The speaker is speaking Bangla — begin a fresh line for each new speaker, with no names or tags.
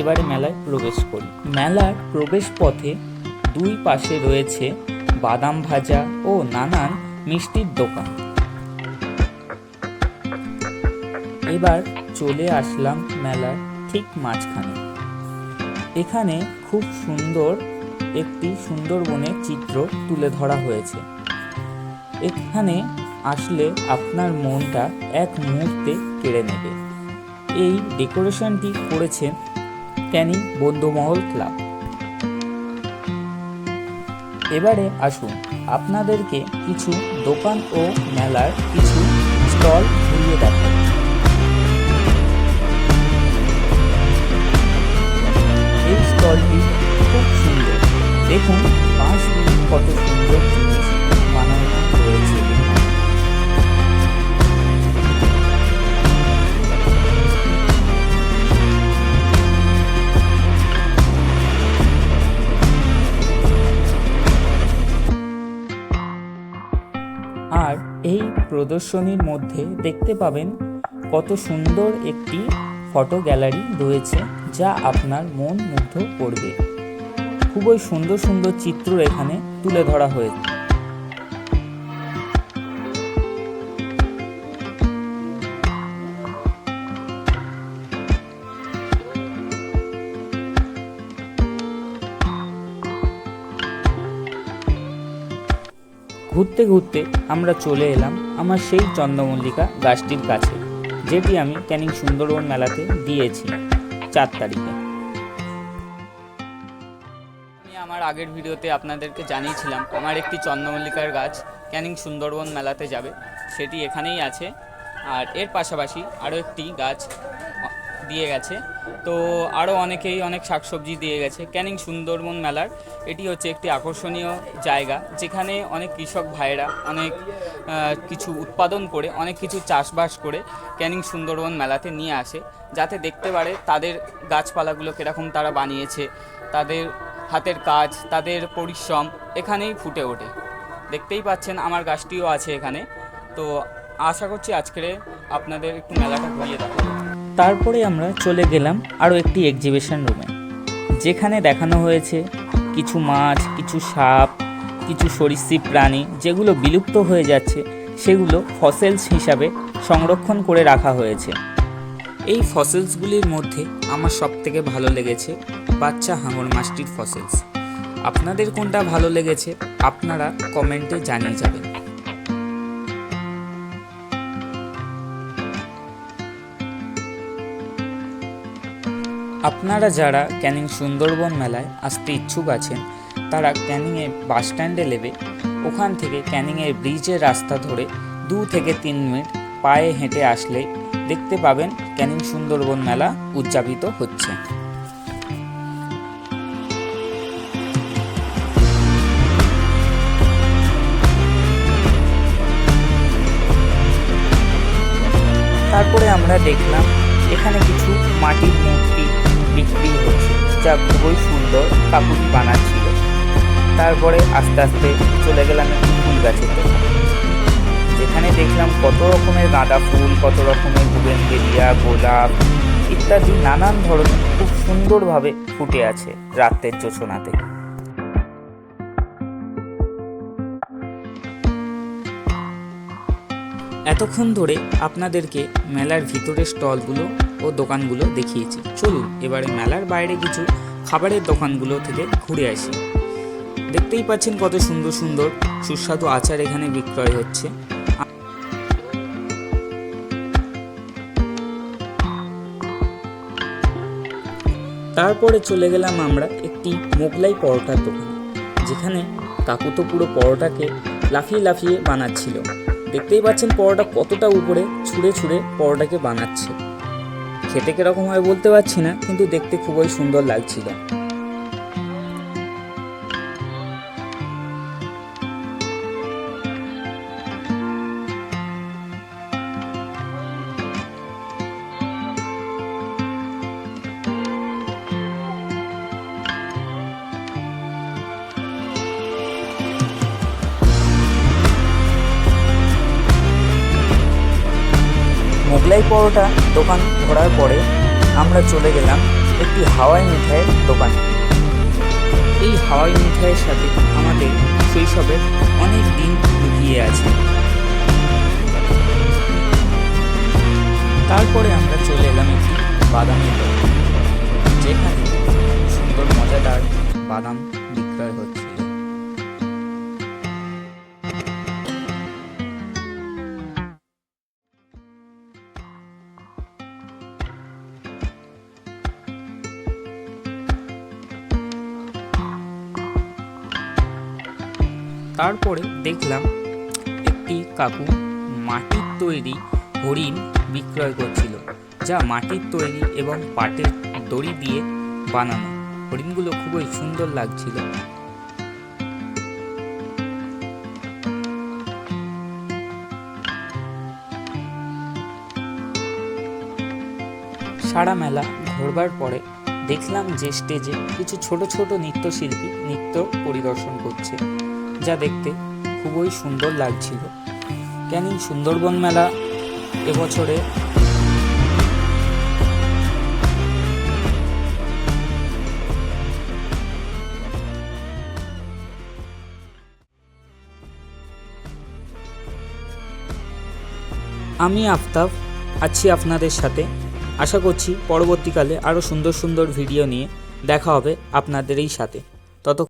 এবারে মেলায় প্রবেশ করি। মেলার প্রবেশ পথে দুই পাশে রয়েছে বাদাম ভাজা ও নানান মিষ্টির দোকান। এবার চলে আসলাম মেলার ঠিক মাঝখানে। এখানে খুব সুন্দর একটি সুন্দরবনের চিত্র তুলে ধরা হয়েছে। এখানে আসলে আপনার মনটা এক মুহূর্তে কেড়ে নেবে। এই ডেকোরেশনটি করেছেন ক্যানিং বন্ধুমহল ক্লাব। এবারে আসুন, আপনাদেরকে কিছু দোকান ও মেলার কিছু স্টল ঘুরিয়ে দেখাই। স্টলটি খুব সুন্দর। দেখুন বাঁশগুলি কত সুন্দর জিনিস বানানো রয়েছে আর এই প্রদর্শনীর মধ্যে দেখতে পাবেন কত সুন্দর একটি ফটো গ্যালারি রয়েছে যা আপনার মন মুগ্ধ করবে। খুবই সুন্দর সুন্দর চিত্র এখানে তুলে ধরা হয়েছে। ঘুরতে ঘুরতে আমরা চলে এলাম আমার সেই চন্দ্রমল্লিকা গাছটির কাছে। যেটি আমি ক্যানিং সুন্দরবন মেলাতে দিয়েছি চার তারিখে।
আমি আমার আগের ভিডিওতে আপনাদেরকে জানিয়েছিলাম, আমার একটি চন্দ্রমল্লিকার গাছ ক্যানিং সুন্দরবন মেলাতে যাবে, সেটি এখানেই আছে। আর এর পাশাপাশি আরও একটি গাছ দিয়ে গেছে। তো আরও অনেকেই অনেক শাকসবজি দিয়ে গেছে। ক্যানিং সুন্দরবন মেলার, এটি হচ্ছে একটি আকর্ষণীয় জায়গা, যেখানে অনেক কৃষক ভাইয়েরা অনেক কিছু উৎপাদন করে, অনেক কিছু চাষবাস করে ক্যানিং সুন্দরবন মেলাতে নিয়ে আসে, যাতে দেখতে পারে তাদের গাছপালাগুলো কীরকম তারা বানিয়েছে, তাদের হাতের কাজ, তাদের পরিশ্রম এখানেই ফুটে ওঠে। দেখতেই পাচ্ছেন আমার গাছটিও আছে এখানে। তো আশা করছি আজকে আপনাদের একটু মেলাটা ঘুরিয়ে দেখাবো।
তারপরে আমরা চলে গেলাম আরও একটি এক্সিবিশন রুমে যেখানে দেখানো হয়েছে কিছু মাছ, কিছু সাপ, কিছু সরীসৃপ প্রাণী যেগুলো বিলুপ্ত হয়ে যাচ্ছে, সেগুলো ফসেলস হিসাবে সংরক্ষণ করে রাখা হয়েছে। এই ফসেলসগুলির মধ্যে আমার সব থেকে ভালো লেগেছে বাচ্চা হাঙর মাছটির ফসেলস আপনাদের কোনটা ভালো লেগেছে, আপনারা কমেন্টে জানিয়ে যাবেন। আপনারা যারা ক্যানিং সুন্দরবন মেলায় আসতে ইচ্ছুক আছেন, তারা ক্যানিংয়ে বাস স্ট্যান্ডে নেবে। ওখান থেকে ক্যানিংয়ের ব্রিজের রাস্তা ধরে দু থেকে তিন মিনিট পায়ে হেঁটে আসলে দেখতে পাবেন ক্যানিং সুন্দরবন মেলা উদযাপিত হচ্ছে। তারপরে আমরা দেখলাম এখানে কিছু মাটির মূর্তি বিক্রি হচ্ছে, যা খুবই সুন্দর কাকুটি বানাচ্ছিল তারপরে আস্তে আস্তে চলে গেলাম একটি ফুল গাছের দোকানে। যেখানে দেখলাম কত রকমের গাঁদা ফুল, কত রকমের বুগেনভেলিয়া গোলাপ ইত্যাদি নানান ধরনের খুব সুন্দরভাবে ফুটে আছে রাতের জোছনাতে। এতক্ষণ ধরে আপনাদেরকে মেলার ভিতরের স্টলগুলো ও দোকানগুলো দেখিয়েছি। চলুন, এবারে মেলার বাইরে কিছু খাবারের দোকানগুলো থেকে ঘুরে আসি। দেখতেই পাচ্ছেন কত সুন্দর সুন্দর সুস্বাদু আচার এখানে বিক্রয় হচ্ছে। তারপরে চলে গেলাম আমরা একটি মোগলাই পরোটার দোকানে, যেখানে কাকু তো পুরো পরোটাকে লাফিয়ে লাফিয়ে বানাচ্ছিল। দেখতেই পাচ্ছেন পরোটা কতটা উপরে ছুঁড়ে ছুঁড়ে পরোটাকে বানাচ্ছে। খেতে কীরকম হয় বলতে পারছি না, কিন্তু দেখতে খুবই সুন্দর লাগছিল। সেলাই পরোটা দোকান ঘোরার পরে আমরা চলে গেলাম একটি হাওয়াই মিঠাইয়ের দোকানে। এই হাওয়াই মিঠাইয়ের সাথে আমাদের শৈশবের অনেক দিন লুকিয়ে আছে। তারপরে আমরা চলে এলাম একটি বাদামের দোকানে, যেখানে সুন্দর মজাদার বাদাম তারপরে দেখলাম একটি কাকু মাটির তৈরি হরিণ বিক্রয় করছিল, যা মাটির তৈরি এবং পাটের দড়ি দিয়ে বানানো। হরিণগুলো খুবই সুন্দর লাগছিল। সারা মেলা ঘোরবার পরে দেখলাম যে স্টেজে কিছু ছোট ছোট নৃত্যশিল্পী নৃত্য পরিদর্শন করছে। যা দেখতে খুবই সুন্দর লাগছিল। ক্যানিং সুন্দরবন মেলা এবছরে আমি আফতাব, আছি আপনাদের সাথে। আশা করছি পরবর্তীকালে আরও সুন্দর সুন্দর ভিডিও নিয়ে দেখা হবে আপনাদেরই সাথে। তত